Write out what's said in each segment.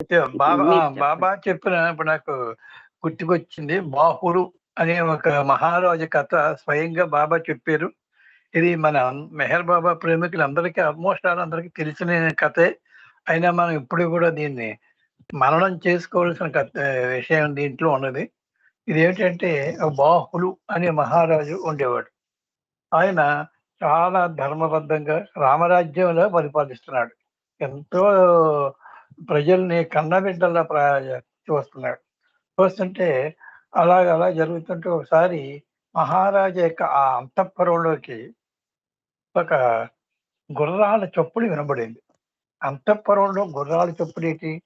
అయితే బాబా. బాబా చెప్పిన ఇప్పుడు నాకు గుర్తుకొచ్చింది బాహుడు అనే ఒక మహారాజు కథ స్వయంగా బాబా చెప్పారు. ఇది మన మెహర్ బాబా ప్రేమికులందరికీ ఆల్మోస్ట్ అందరికీ తెలిసిన కథే. అయినా మనం ఇప్పుడు కూడా దీన్ని మననం చేసుకోవాల్సిన కథ విషయం దీంట్లో ఉన్నది. ఇది ఏంటంటే బాహుడు అనే మహారాజు ఉండేవాడు. ఆయన చాలా ధర్మబద్ధంగా రామరాజ్యంలో పరిపాలిస్తున్నాడు. ఎంతో ప్రజల్ని కన్నబిడ్డల్లా ప్రా చూస్తున్నాడు చూస్తుంటే అలాగ అలా జరుగుతుంటే ఒకసారి మహారాజా యొక్క ఆ అంతఃపురంలోకి ఒక గుర్రాల చప్పుడు వినబడింది. అంతఃపురంలో గుర్రాల చప్పుడు ఏంటి?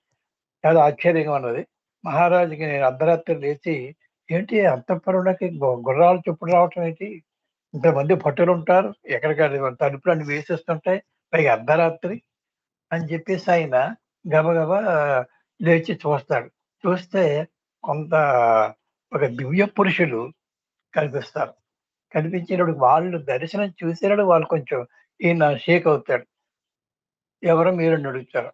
చాలా ఆశ్చర్యంగా ఉన్నది. మహారాజుకి నేను అర్ధరాత్రి లేచి ఏంటి అంతఃపురంలోకి గుర్రాల చప్పుడు రావటం ఏంటి? ఇంతమంది భటులు ఉంటారు ఎక్కడికక్కడ తలుపులన్నీ వేసేస్తుంటాయి. పైగా అర్ధరాత్రి అని చెప్పేసి ఆయన గబగబా లేచి చూస్తాడు చూస్తే కొంత ఒక దివ్య పురుషులు కనిపిస్తారు. కనిపించినప్పుడు వాళ్ళు దర్శనం చూసినప్పుడు వాళ్ళు కొంచెం ఈయన షేక్ అవుతాడు. ఎవరు మీరు అడుగుతారు.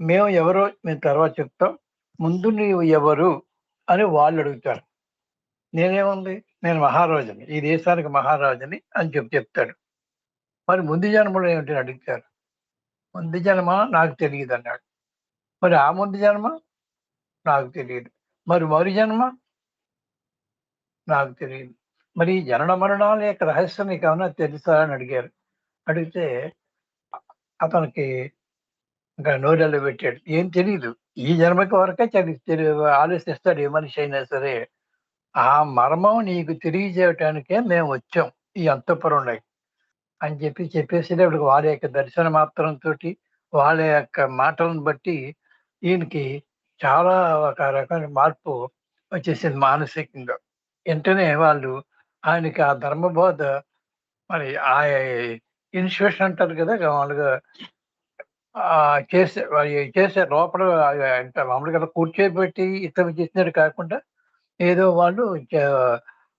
మేము ఎవరో మేము తర్వాత చెప్తాం. ముందు నీవు ఎవరు అని వాళ్ళు అడుగుతారు. నేనేముంది? నేను మహారాజుని. ఈ దేశానికి మహారాజుని అని చెప్పి చెప్తాడు. మరి ముందు జన్మలో ఏమిటి అడుగుతారు ముందు జన్మ నాకు తెలియదు అన్నాడు మరి ఆ ముందు జన్మ నాకు తెలియదు. మరి మరు జన్మ నాకు తెలియదు. మరి ఈ జనన మరణాల యొక్క రహస్యం నీకు ఏమన్నా తెలుసా అని అడిగారు. అడిగితే అతనికి ఇంకా నోరెళ్ళు పెట్టాడు. ఏం తెలియదు ఈ జన్మకి వరకే చదివి ఆలోచిస్తాడు ఏ మనిషి అయినా సరే. ఆ మర్మం నీకు తెలియజేయటానికే మేము వచ్చాం. ఈ అంతఃపురంలోకి అని చెప్పి చెప్పేసేటప్పుడు వాళ్ళ యొక్క దర్శన మాత్రంతో వాళ్ళ యొక్క మాటలను బట్టి ఈయనకి చాలా ఒక రకమైన మార్పు వచ్చేసింది మానసికంగా. వెంటనే వాళ్ళు ఆయనకి ఆ ధర్మబోధ మరి ఆ ఇన్స్టిట్యూషన్ అంటారు కదా మామూలుగా ఆ చేసే చేసే లోపల మామూలుగా కూర్చోబెట్టి ఇతను చేసినట్టు కాకుండా ఏదో వాళ్ళు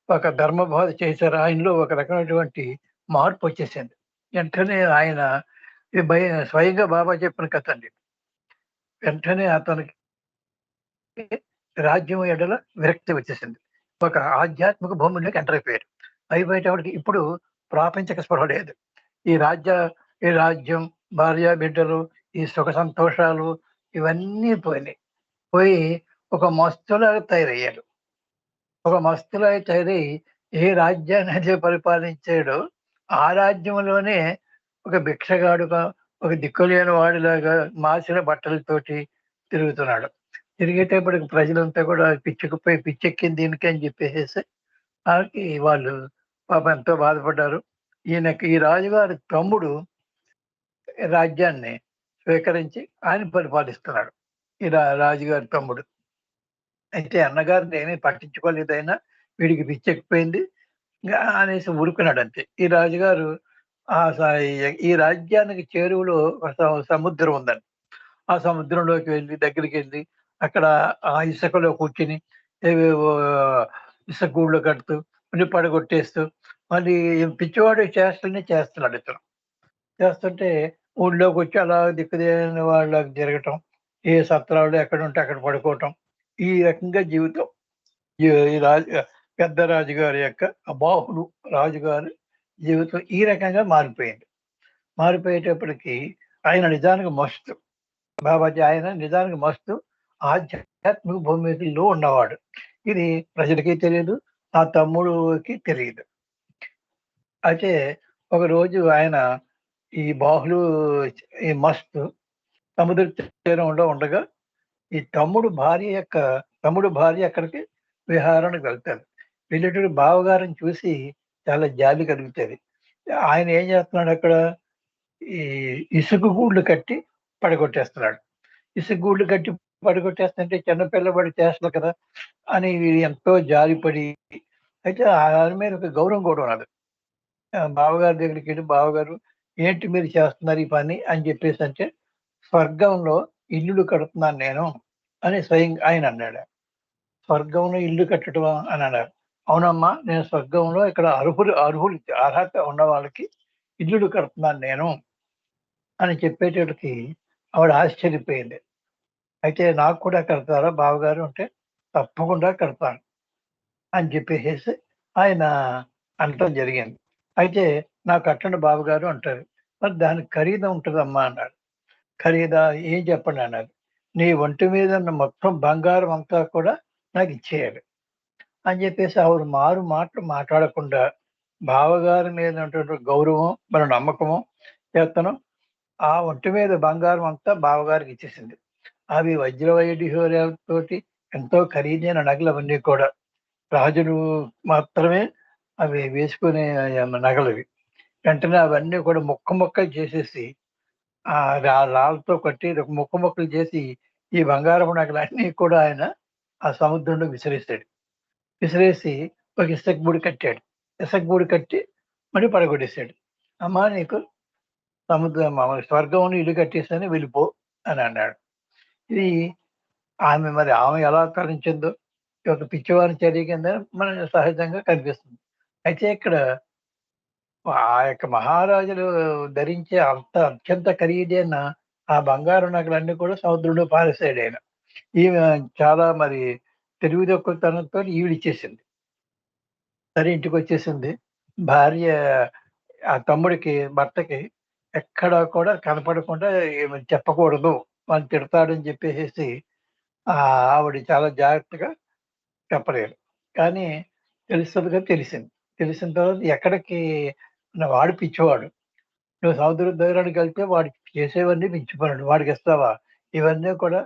ఒక ధర్మబోధ చేశారు. ఆయనలో ఒక రకమైనటువంటి మార్పు వచ్చేసింది. వెంటనే ఆయన భయ స్వయంగా బాబా చెప్పిన కథ అండి. వెంటనే అతనికి రాజ్యం ఎడల విరక్తి వచ్చేసింది. ఒక ఆధ్యాత్మిక భూమిలోకి ఎంటర్ అయిపోయారు. అయిపోయేటప్పటికి ఇప్పుడు ప్రాపంచిక స్పృహ లేదు. ఈ రాజ్య ఈ రాజ్యం భార్య బిడ్డలు ఈ సుఖ సంతోషాలు ఇవన్నీ పోయినాయి. పోయి ఒక మస్తులాగా తయారయ్యాడు. ఒక మస్తులాగా తయారై ఏ రాజ్యాన్ని అయితే పరిపాలించాడో ఆ రాజ్యంలోనే ఒక భిక్షగాడుగా ఒక దిక్కులేని వాడిలాగా మాసిన బట్టలతోటి తిరుగుతున్నాడు. తిరిగేటప్పటికి ప్రజలంతా కూడా పిచ్చుకుపోయి పిచ్చెక్కింది దీనికి అని చెప్పేసి వాళ్ళకి వాళ్ళు పాపం ఎంతో బాధపడ్డారు. ఈయనకి ఈ రాజుగారి తమ్ముడు రాజ్యాన్ని స్వీకరించి ఆయన పరిపాలిస్తున్నాడు. ఈ రా- రాజుగారి తమ్ముడు. అయితే అన్నగారిని ఏమీ పట్టించుకోలేదైనా వీడికి పిచ్చెక్కిపోయింది. అనేసి ఊరుకున్నాడు అంతే ఈ రాజుగారు ఆ ఈ- ఈ రాజ్యానికి చేరువలో ఒక సముద్రం ఉందండి ఆ సముద్రంలోకి వెళ్ళి దగ్గరికి వెళ్ళి అక్కడ ఆ ఇసుకలో కూర్చుని ఏవేవో ఇసుక గూళ్ళు కడుతూ మళ్ళీ పడగొట్టేస్తూ మళ్ళీ పిచ్చివాడు చేష్టలనే చేస్తున్నాడు ఇతను. చేస్తుంటే ఊళ్ళోకి వచ్చి అలా దిక్కుదేని వాళ్ళకి జరగటం ఏ సత్రాలు ఎక్కడ ఉంటే అక్కడ పడుకోవటం ఈ రకంగా జీవితం. ఈ రాజు పెద్ద రాజుగారి యొక్క బాహులు రాజుగారి జీవితం ఈ రకంగా మారిపోయింది. మారిపోయేటప్పటికి ఆయన నిజానికి మస్తు. బాబాజీ ఆయన నిజానికి మస్తు ఆధ్యాత్మిక భూమికల్లో ఉన్నవాడు. ఇది ప్రజలకి తెలియదు ఆ తమ్ముడికి తెలియదు. అయితే ఒక రోజు ఆయన ఈ బాహులు ఈ మస్తు సముద్ర తీరంలో ఉండగా ఈ తమ్ముడు భార్య యొక్క తమ్ముడు భార్య అక్కడికి విహారానికి వెళ్తారు వెళ్ళేటప్పుడు బావగారిని చూసి చాలా జాలి కలుగుతుంది. ఆయన ఏం చేస్తున్నాడు అక్కడ? ఈ ఇసుక గూళ్ళు కట్టి పడగొట్టేస్తున్నాడు. ఇసుక గూళ్ళు కట్టి పడగొట్టేస్తుంటే చిన్నపిల్లబడి చేస్తారు కదా అని ఎంతో జాలిపడి అయితే ఆయన మీద ఒక గౌరవం కూడా ఉన్నది. బావగారి దగ్గరికి వెళ్ళి బావగారు ఏంటి మీరు చేస్తున్నారు ఈ పని? అని చెప్పేసి అంటే స్వర్గంలో ఇల్లులు కడుతున్నాను నేను అని స్వయం ఆయన అన్నాడు. స్వర్గంలో ఇల్లు కట్టడం అని అన్నారు. అవునమ్మా నేను స్వర్గంలో ఇక్కడ అర్హులు అర్హులు అర్హత ఉన్న వాళ్ళకి ఇల్లుడు కడుతున్నాను నేను అని చెప్పేటప్పటికి ఆవిడ ఆశ్చర్యపోయింది. అయితే నాకు కూడా కడతారా? బావగారు అంటే తప్పకుండా కడతాను అని చెప్పేసి ఆయన అనటం జరిగింది. అయితే నాకు కట్టండి బావగారు అంటారు మరి దానికి ఖరీదు ఉంటుందమ్మా అన్నాడు. ఖరీదా? ఏం చెప్పండి అన్నారు నీ ఒంటి మీద ఉన్న మొత్తం బంగారం అంతా కూడా నాకు ఇచ్చేయాలి. అని చెప్పేసి ఆవిడ మారు మాటలు మాట్లాడకుండా బావగారి మీద ఉన్నటువంటి గౌరవం మన నమ్మకము చేతను ఆ ఒంటి మీద బంగారం అంతా బావగారికి ఇచ్చేసింది. అవి వజ్ర ఎంతో ఖరీదైన నగలు అవన్నీ కూడా. రాజులు మాత్రమే అవి వేసుకునే నగలవి వెంటనే అవన్నీ కూడా ముక్క ముక్కలు చేసేసి ఆ రాళ్ళతో కట్టి ఒక ముక్క ముక్కలు చేసి ఈ బంగారపు నగలన్నీ కూడా ఆయన ఆ సముద్రంలో విసిరిస్తాడు విసిరేసి ఒక ఇసక్ బూడి కట్టాడు. ఇసక్ బూడి కట్టి మళ్ళీ పడగొట్టేశాడు. అమ్మా నీకు సముద్రం మామూలు స్వర్గంలో ఇల్లు కట్టేసాను వెళ్ళిపో అని అన్నాడు. ఇది ఆమె మరి ఆమె ఎలా తరించిందో ఈ యొక్క పిచ్చివారి చర్య కింద మన సహజంగా కనిపిస్తుంది. అయితే ఇక్కడ ఆ యొక్క మహారాజులు ధరించే అంత అత్యంత ఖరీదైన ఆ బంగారు నగలన్నీ కూడా సముద్రంలో పారేసాడు ఆయన. ఈమె చాలా మరి తెలివి తక్కువతనంతో ఈవిడిచ్చేసింది సరే ఇంటికి వచ్చేసింది భార్య ఆ తమ్ముడికి భర్తకి ఎక్కడా కూడా కనపడకుండా చెప్పకూడదు వాళ్ళు తిడతాడని చెప్పేసి ఆవిడ చాలా జాగ్రత్తగా చెప్పలేదు. కానీ తెలుస్తుందిగా తెలిసింది. తెలిసిన తర్వాత ఎక్కడికి వాడు పిచ్చివాడు. నువ్వు సముద్ర దగ్గరానికి వెళ్తే వాడికి చేసేవన్నీ పిచ్చిపనులు వాడికి ఇస్తావా? ఇవన్నీ కూడా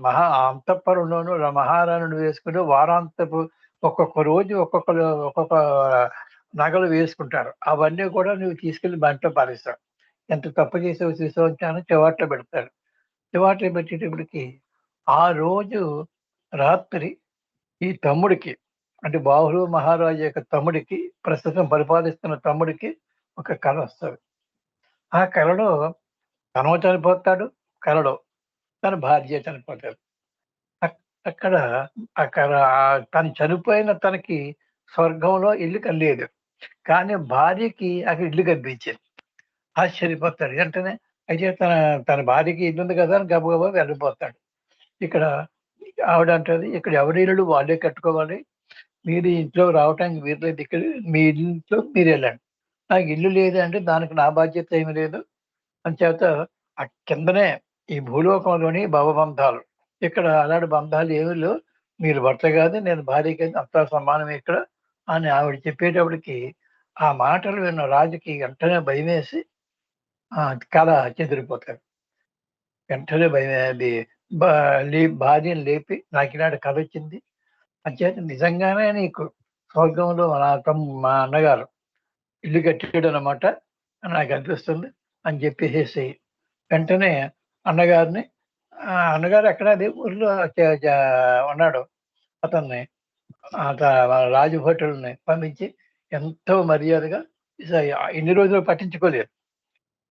మహా అంతఃపురంలోను మహారాణుడు వేసుకుని వారాంతపు ఒక్కొక్క రోజు ఒక్కొక్క ఒక్కొక్క నగలు వేసుకుంటారు. అవన్నీ కూడా నువ్వు తీసుకెళ్ళి బంట్లో పారేస్తావు. ఎంత తప్పు చేసావు చూసావు అని చివాట్లో పెడతాడు చివాట్లో పెట్టేటప్పటికి ఆ రోజు రాత్రి ఈ తమ్ముడికి అంటే బాహులు మహారాజు యొక్క తమ్ముడికి ప్రస్తుతం పరిపాలిస్తున్న తమ్ముడికి ఒక కళ వస్తుంది. ఆ కళలో తను చనిపోతాడు కళలో తన భార్య చనిపోతాడు అక్కడ అక్కడ తను చనిపోయిన తనకి స్వర్గంలో ఇల్లు కలిలేదు కానీ భార్యకి అక్కడ ఇల్లు కనిపించింది. ఆశ్చర్యపోతాడు. వెంటనే అయితే తన తన భార్యకి ఇల్లు ఉంది కదా అని గబగబా వెళ్ళిపోతాడు. ఇక్కడ ఆవిడ అంటది ఇక్కడ ఎవరి ఇల్లు వాళ్ళే కట్టుకోవాలి. మీరు ఇంట్లో రావటానికి వీరు లేదు ఇక్కడ మీ ఇంట్లో మీరు వెళ్ళండి. నాకు ఇల్లు లేదు అంటే దానికి నా బాధ్యత ఏమి లేదు. అని చేత ఆ కిందనే ఈ భూలోకంలోని భవబంధాలు. ఇక్కడ అలాంటి బంధాలు ఏమి లేవు. మీరు భర్త కాదు నేను భార్య కాదు అంతా సమానం ఇక్కడ అని ఆవిడ చెప్పేటప్పటికి ఆ మాటలు విన్న రాజుకి వెంటనే భయం వేసి ఆ కళ చెదిరిపోతాడు వెంటనే భయం అది బా- లే- భార్యను లేపి నాకు ఇలాంటి కథ వచ్చింది. అంచేత నిజంగానే నీకు స్వర్గంలో నా తమ్ మా అన్నగారు ఇల్లు కట్టాడు అనమాట నాకు అనిపిస్తుంది అని చెప్పేసి వెంటనే అన్నగారిని. అన్నగారు ఎక్కడ అదే ఊర్లో ఉన్నాడు. అతన్ని అత- రాజభటుల్ని పంపించి ఎంతో మర్యాదగా ఎన్ని రోజులు పట్టించుకోలేదు.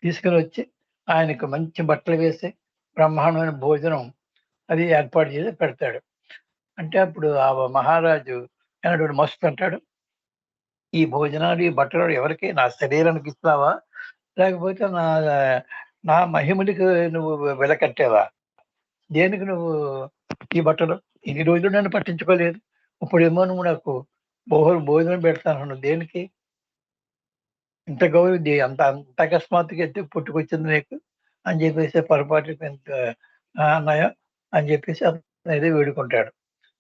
తీసుకుని వచ్చి ఆయనకు మంచి బట్టలు వేసి బ్రహ్మాండమైన భోజనం అది ఏర్పాటు చేసి పెడతాడు. అంటే అప్పుడు ఆ మహారాజు అయినటువంటి మస్తు అంటాడు ఈ భోజనాలు ఈ బట్టలు ఎవరికి? నా శరీరానికి ఇస్తావా? లేకపోతే నా నా మహిమనికి నువ్వు వెలకట్టేవా దేనికి నువ్వు ఈ బట్టలు? ఇన్ని రోజులు నన్ను పట్టించుకోలేదు. ఇప్పుడేమో నువ్వు నాకు భోజనం భోజనం పెడతాను దేనికి? ఇంత గౌరవం అంత అంత అకస్మాత్తుగా ఎత్తి పుట్టుకొచ్చింది నీకు? అని చెప్పేసి పొరపాటు ఎంత ఆ, అన్నయ్య అని చెప్పేసి అతను వేడుకుంటాడు.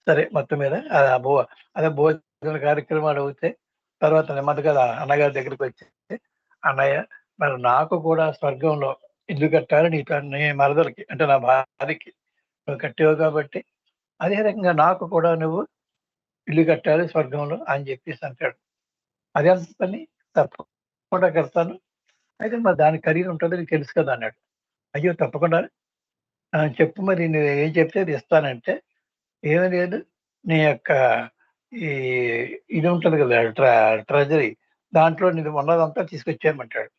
సరే మొత్తం మీద ఆ భో అదే భోజన కార్యక్రమాలు అవుతాయి తర్వాత నెమ్మదిగా అన్నగారి దగ్గరికి వచ్చి అన్నయ్య మరి నాకు కూడా స్వర్గంలో ఇల్లు కట్టాలి నీ నీ మరదలకి అంటే నా భార్యకి. నువ్వు కట్టావు కాబట్టి అదే రకంగా నాకు కూడా నువ్వు ఇల్లు కట్టాలి స్వర్గంలో అని చెప్పేసి అంటాడు. అదే అంత పని తప్పకుండా కడతాను. అయితే మరి దాని ఖరీదు ఉంటుంది నీకు తెలుసు కదా అన్నాడు. అయ్యో తప్పకుండా. చెప్పు మరి నువ్వు ఏం చెప్తే అది ఇస్తానంటే ఏమీ లేదు నీ యొక్క ఈ ఇది ఉంటుంది కదా ట్రెజరీ దాంట్లో నీది ఉన్నదంతా తీసుకొచ్చేయమంటాడు.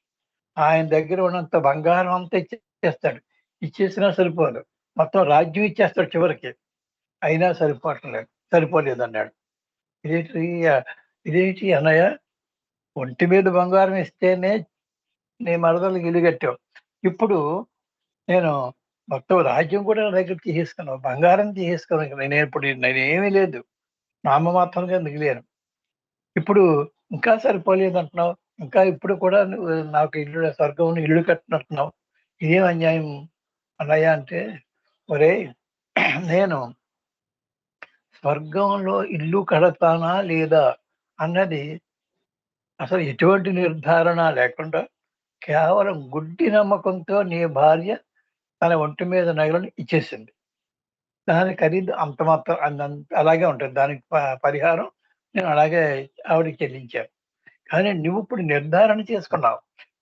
ఆయన దగ్గర ఉన్నంత బంగారం అంతా ఇచ్చేస్తాడు. ఇచ్చేసినా సరిపోదు. మొత్తం రాజ్యం ఇచ్చేస్తాడు చివరికి. అయినా సరిపోవట్లేదు. సరిపోలేదు అన్నాడు ఇదేంటి ఇదేంటి అన్నయ్య? ఒంటి మీద బంగారం ఇస్తేనే నీ మరదలు ఇల్లు కట్టావు. ఇప్పుడు నేను మొత్తం రాజ్యం కూడా నా దగ్గర తీసేసుకున్నావు. బంగారం తీసేసుకున్నావు. నేను ఇప్పుడు నేనేమీ లేదు. నామమాత్రంగా మిగిలేను ఇప్పుడు ఇంకా సరిపోలేదు అంటున్నావు ఇంకా ఇప్పుడు కూడా నువ్వు నాకు ఇల్లు స్వర్గం ఇల్లు కట్టినట్టున్నావు. ఇదేం అన్యాయం అన్నయ్య అంటే ఒరే నేను స్వర్గంలో ఇల్లు కడతానా లేదా అన్నది అసలు ఎటువంటి నిర్ధారణ లేకుండా కేవలం గుడ్డి నమ్మకంతో నీ భార్య తన ఒంటి మీద నగలను ఇచ్చేసింది. దాని ఖరీదు అంత మాత్రం అలాగే ఉంటుంది. దానికి ప- పరిహారం నేను అలాగే ఆవిడకి చెల్లించాను. కానీ నువ్వు ఇప్పుడు నిర్ధారణ చేసుకున్నావు.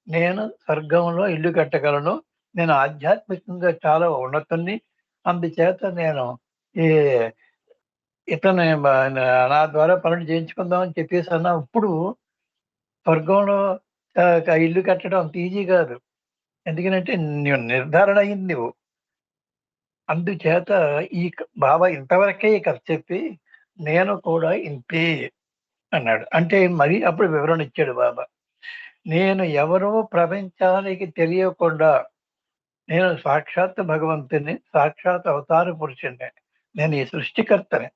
నేను స్వర్గంలో ఇల్లు కట్టగలను. నేను ఆధ్యాత్మికంగా చాలా ఉన్నతుని అందుచేత నేను ఈ ఇతను నా ద్వారా పనులు చేయించుకుందాం అని చెప్పేసి అన్నా. ఇప్పుడు స్వర్గంలో ఇల్లు కట్టడం అంత ఈజీ కాదు. ఎందుకంటే నిర్ధారణ అయింది నువ్వు అందుచేత ఈ బాబా ఇంతవరకే ఖర్చు చెప్పి నేను కూడా ఇంతే అన్నాడు. అంటే మరి అప్పుడు వివరణ ఇచ్చాడు బాబా. నేను ఎవరో ప్రపంచానికి తెలియకుండా నేను సాక్షాత్ భగవంతుని సాక్షాత్ అవతార పురుషుణ్ణి నేను ఈ సృష్టికర్తని.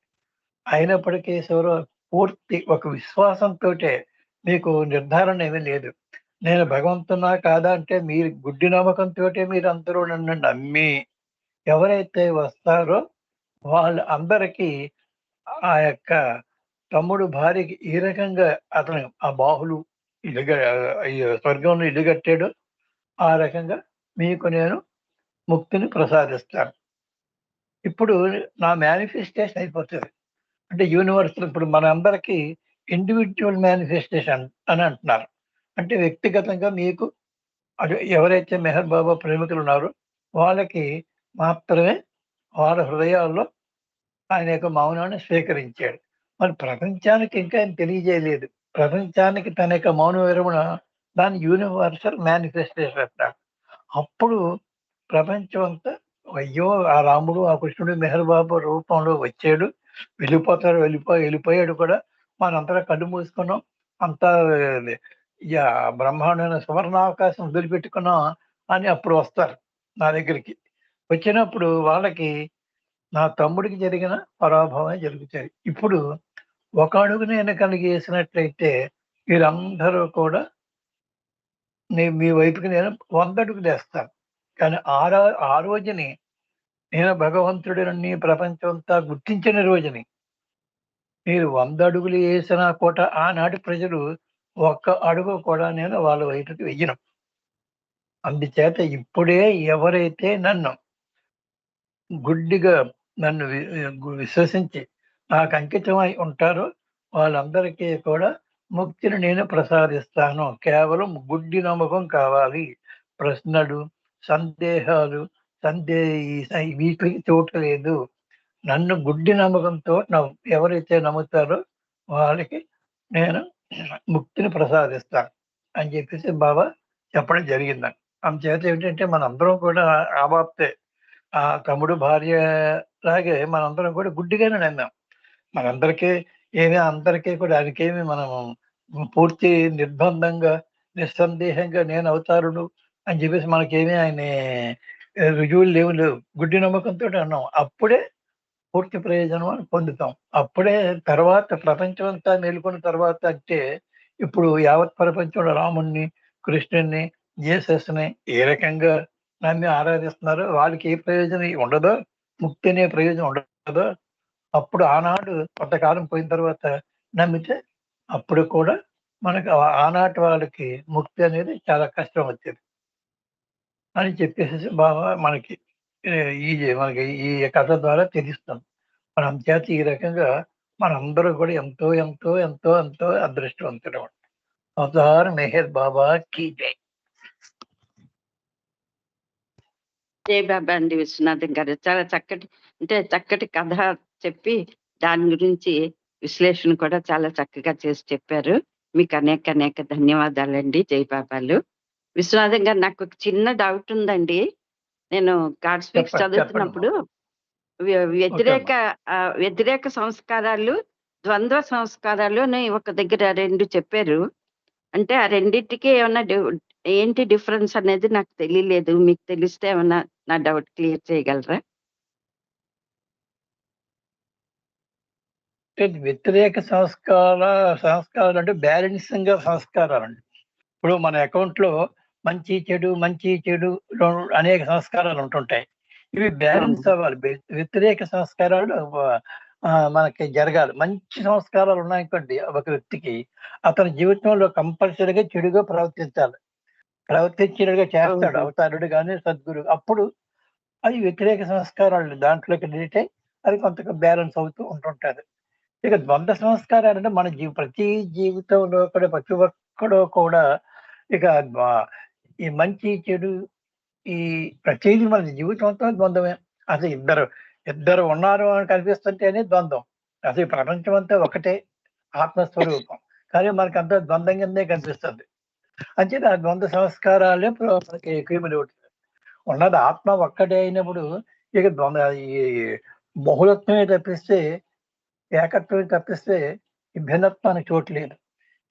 అయినప్పటికీ ఎవరో పూర్తి ఒక విశ్వాసంతో మీకు నిర్ధారణ ఏమీ లేదు. నేను భగవంతున్నా కాదా అంటే మీరు గుడ్డి నమ్మకంతో మీరు అందరూ నన్ను నమ్మి ఎవరైతే వస్తారో వాళ్ళందరికీ ఆ యొక్క తమ్ముడు భార్యకి ఈ రకంగా అతను ఆ బాహులు ఇల్లు స్వర్గంలో ఇల్లు కట్టాడు ఆ రకంగా మీకు నేను ముక్తిని ప్రసాదిస్తాను. ఇప్పుడు నా మేనిఫెస్టేషన్ అయిపోతుంది. అంటే యూనివర్సల్ ఇప్పుడు మన అందరికీ ఇండివిజువల్ మేనిఫెస్టేషన్ అని అంటున్నారు. అంటే వ్యక్తిగతంగా మీకు అటు ఎవరైతే మెహర్ బాబా ప్రేమికులు ఉన్నారో వాళ్ళకి మాత్రమే వాళ్ళ హృదయాల్లో ఆయన యొక్క మౌనాన్ని స్వీకరించాడు. మరి ప్రపంచానికి ఇంకా ఆయన తెలియజేయలేదు. ప్రపంచానికి తన యొక్క మౌన విరమణ దాని యూనివర్సల్ మేనిఫెస్టేషన్ అంటారు అప్పుడు ప్రపంచం అంతా అయ్యో ఆ రాముడు ఆ కృష్ణుడు మెహర్ బాబు రూపంలో వచ్చాడు. వెళ్ళిపోతాడు వెళ్ళిపో వెళ్ళిపోయాడు కూడా. మనంతా కళ్ళు మూసుకున్నాం. అంతా యా బ్రహ్మాండమైన సువర్ణావకాశం వదిలిపెట్టుకున్నాం అని అప్పుడు వస్తారు నా దగ్గరికి. వచ్చినప్పుడు వాళ్ళకి నా తమ్ముడికి జరిగిన పరాభవం జరుగుతాయి. ఇప్పుడు ఒక అడుగు నేను కలిగేసినట్లయితే వీరందరూ కూడా నేను మీ వైపుకి నేను వంద అడుగులు వేస్తాను. కానీ ఆ ఆ రోజుని నేను భగవంతుడిని ప్రపంచం అంతా గుర్తించిన రోజుని మీరు వంద అడుగులు వేసినా కూడా ఆనాటి ప్రజలు ఒక్క అడుగు కూడా నేను వాళ్ళ వైపుకి వెయ్యను అందుచేత ఇప్పుడే ఎవరైతే నన్ను గుడ్డిగా నన్ను గు- విశ్వసించి నాకు అంకితమై ఉంటారో. వాళ్ళందరికీ కూడా ముక్తిని నేను ప్రసాదిస్తాను. కేవలం గుడ్డి నమ్మకం కావాలి. ప్రశ్నలు సందేహాలు సందే వీటికి చోటు లేదు. నన్ను గుడ్డి నమ్మకంతో ఎవరైతే నమ్ముతారో వాళ్ళకి నేను ముక్తిని ప్రసాదిస్తాను అని చెప్పేసి బాబా చెప్పడం జరిగిందని అందుచేత ఏంటంటే మనందరం కూడా ఆబాప్తే. ఆ తమ్ముడు భార్య లాగే మనందరం కూడా గుడ్డిగానే నమ్మాం. మనందరికీ ఏమీ అందరికీ కూడా ఆయనకేమి మనం పూర్తి నిర్బంధంగా నిస్సందేహంగా నేను అవతారుడు అని చెప్పేసి మనకేమీ ఆయన రుజువులు లేవు లేవు. గుడ్డి నమ్మకంతో అన్నాం. అప్పుడే పూర్తి ప్రయోజనం అని పొందుతాం. అప్పుడే తర్వాత ప్రపంచం అంతా మేలుకున్న తర్వాత అంటే ఇప్పుడు యావత్ ప్రపంచంలో రాముణ్ణి కృష్ణుణ్ణి జీసస్ని ఏ రకంగా నమ్మి ఆరాధిస్తున్నారో వాళ్ళకి ఏ ప్రయోజనం ఉండదో ముక్తి అనే ప్రయోజనం ఉండదో అప్పుడు ఆనాడు కొంతకాలం పోయిన తర్వాత నమ్మితే అప్పుడు కూడా మనకు ఆనాటి వాళ్ళకి ముక్తి అనేది చాలా కష్టం వచ్చేది. అని చెప్పేసి బాగా మనకి ఈ మనకి ఈ కథ ద్వారా తెలుస్తాం. మనం చేత ఈ రకంగా మనందరూ కూడా ఎంతో ఎంతో ఎంతో ఎంతో అదృష్టవంతులు అవతార్ మెహర్ బాబా కీ జై. జై బాబా అండి విశ్వనాథం గారు. చాలా చక్కటి అంటే చక్కటి కథ చెప్పి దాని గురించి విశ్లేషణ కూడా చాలా చక్కగా చేసి చెప్పారు. మీకు అనేక అనేక ధన్యవాదాలండి. జై బాబాలు. విశ్వనాథం గారు నాకు ఒక చిన్న డౌట్ ఉందండి. నేను గాడ్ స్పీక్స్ చదువుతున్నప్పుడు వ్య- వ్యతిరేక వ్యతిరేక సంస్కారాలు ద్వంద్వ సంస్కారాలు అని ఒక దగ్గర రెండు చెప్పారు. అంటే ఆ రెండింటికి ఏమన్నా ఏంటి డిఫరెన్స్ అనేది నాకు తెలియలేదు. మీకు తెలిస్తే ఏమన్నా నా డౌట్ క్లియర్ చేయగలరా? అంటే వ్యతిరేక సంస్కార సంస్కారాలు అంటే బ్యాలెన్సింగ్ సంస్కారాలు అండి ఇప్పుడు మన అకౌంట్లో మంచి చెడు మంచి చెడు అనేక సంస్కారాలు ఉంటుంటాయి. ఇవి బ్యాలెన్స్ అవ్వాలి. వ్య- వ్యతిరేక సంస్కారాలు మనకి జరగాలి. మంచి సంస్కారాలు ఉన్నాయనుకోండి ఒక వ్యక్తికి అతని జీవితంలో కంపల్సరీగా చెడుగా ప్రవర్తించాలి. ప్రవర్తించినట్టుగా చేస్తాడు. అవతారుడు కానీ సద్గురు. అప్పుడు అది వ్యతిరేక సంస్కారాలు దాంట్లోకి రిలేట్ అయ్యి అది కొంత బ్యాలెన్స్ అవుతూ ఉంటుంటది. ఇక ద్వంద్వ సంస్కారాలు అంటే మన జీవి ప్రతి జీవితంలో కూడా ప్రతి ఒక్కడు కూడా ఇక ఈ మంచి చెడు ఈ ప్రతిదీ మన జీవితం ద్వంద్వమే. అసలు ఇద్దరు ఇద్దరు ఉన్నారు అని కనిపిస్తుంటేనే ద్వంద్వం. అసలు ఈ ప్రపంచం అంతా ఒకటే ఆత్మస్వరూపం. కానీ మనకి అంతా ద్వంద్వం కిందే కనిపిస్తుంది. అంచేత ఆ ద్వంద్వ సంస్కారాలే మనకి ఎక్కువ ఉన్నది ఆత్మ ఒక్కటే అయినప్పుడు ఇక ద్వంద్వ ఈ బహుళత్వమే తప్పిస్తే ఏకత్వమే తప్పిస్తే ఈ భిన్నత్వానికి చోటు లేదు.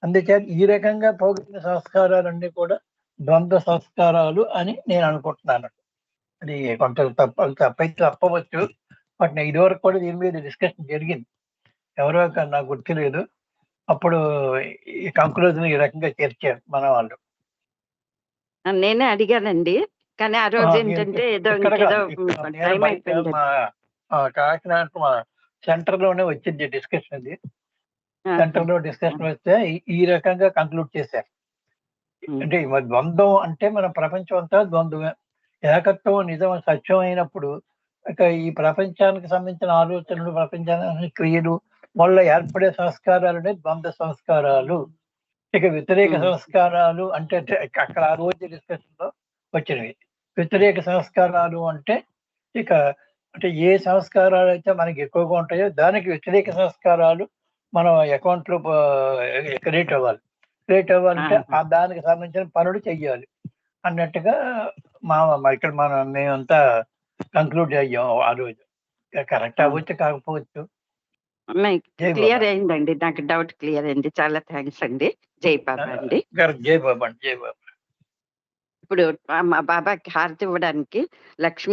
అందుచేత ఈ రకంగా పోగొట్టిన సంస్కారాలన్నీ కూడా ద్వంద్వ సంస్కారాలు అని నేను అనుకుంటున్నాను. అది కొంత తప్ప తప్పైతే తప్పవచ్చు. బట్ నేను ఇదివరకు కూడా దీని మీద డిస్కషన్ జరిగింది. ఎవరో నాకు గుర్తులేదు. అప్పుడు ఈ కంక్లూజన్ ఈ రకంగా చేర్చారు మన వాళ్ళు. నేనే అడిగానండి. కానీ ఆ రోజు ఏంటంటే ఏదో కాకినాడ సెంటర్లోనే వచ్చింది డిస్కషన్ అది. ఆ, సెంటర్లో డిస్కషన్ వస్తే ఈ- రకంగా కంక్లూడ్ చేశారు. అంటే ద్వంద్వం అంటే మన ప్రపంచం అంతా ద్వంద్వమే. ఏకత్వం నిజం సత్యం అయినప్పుడు ఇక ఈ ప్రపంచానికి సంబంధించిన ఆలోచనలు ప్రపంచానికి క్రియలు వల్ల ఏర్పడే సంస్కారాలనే ద్వంద్వ సంస్కారాలు. ఇక వ్యతిరేక. సంస్కారాలు అంటే అంటే అక్కడ ఆ రోజు డిస్కషన్లో వచ్చినవి. వ్యతిరేక సంస్కారాలు అంటే ఇక అంటే ఏ సంస్కారాలు అయితే మనకి ఎక్కువగా ఉంటాయో దానికి వ్యతిరేక సంస్కారాలు మనం అకౌంట్లో క్రియేట్ అవ్వాలి. క్రియేట్ అవ్వాలంటే. ఆ దానికి సంబంధించిన పనులు చెయ్యాలి. అన్నట్టుగా మా మా ఇక్కడ మనం మేమంతా కంక్లూడ్ అయ్యాం ఆ రోజు. కరెక్ట్ అవ్వచ్చు కాకపోవచ్చు. క్లియర్. అయిందండి. నాకు డౌట్ క్లియర్ అయింది. చాలా థ్యాంక్స్ అండి. జై బాబా అండి. జై బాబా అండి, జై బాబా. ఇప్పుడు మా బాబాకి హారతి ఇవ్వడానికి లక్ష్మి